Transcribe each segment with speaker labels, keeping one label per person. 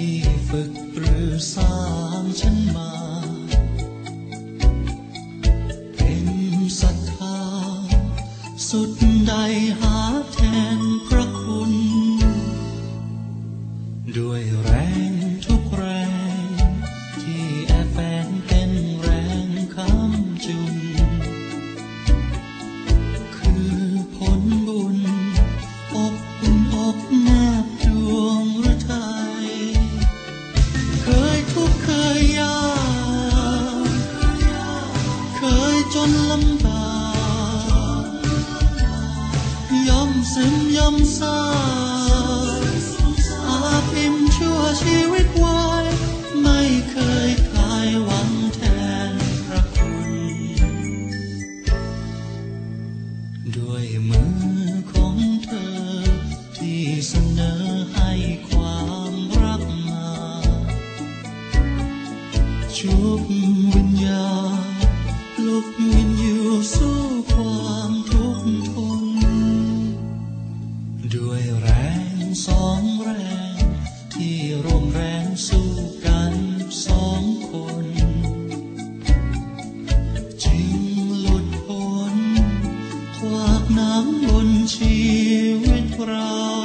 Speaker 1: ที่ฝึกปรือสร้างฉันมา เป็นศรัทธา สุดใดหาแทนพระคุณ ด้วยแร ซึมย่อมซาอาพิมชั่วชีวิตไว้ไม่เคยขายหวังแทนพระคุณ ด้วยมือของเธอที่เสนอให้ความรักมาชุบ แรงสองแรง ที่ร่วมแรงสู้กันสองคน จึงหลุดพ้นควากน้ำบนชีวิตเรา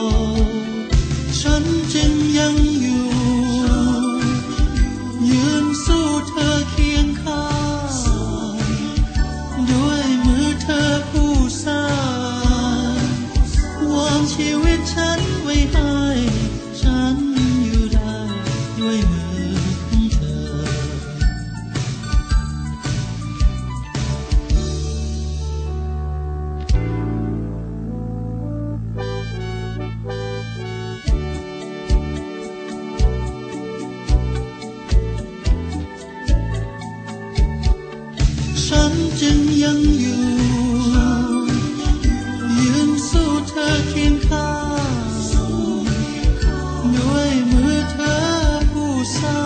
Speaker 1: ยังอยู่ยืนสู้เธอเคียงข้างด้วยมือเธอผู้สร้า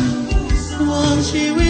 Speaker 1: งวางชีวิต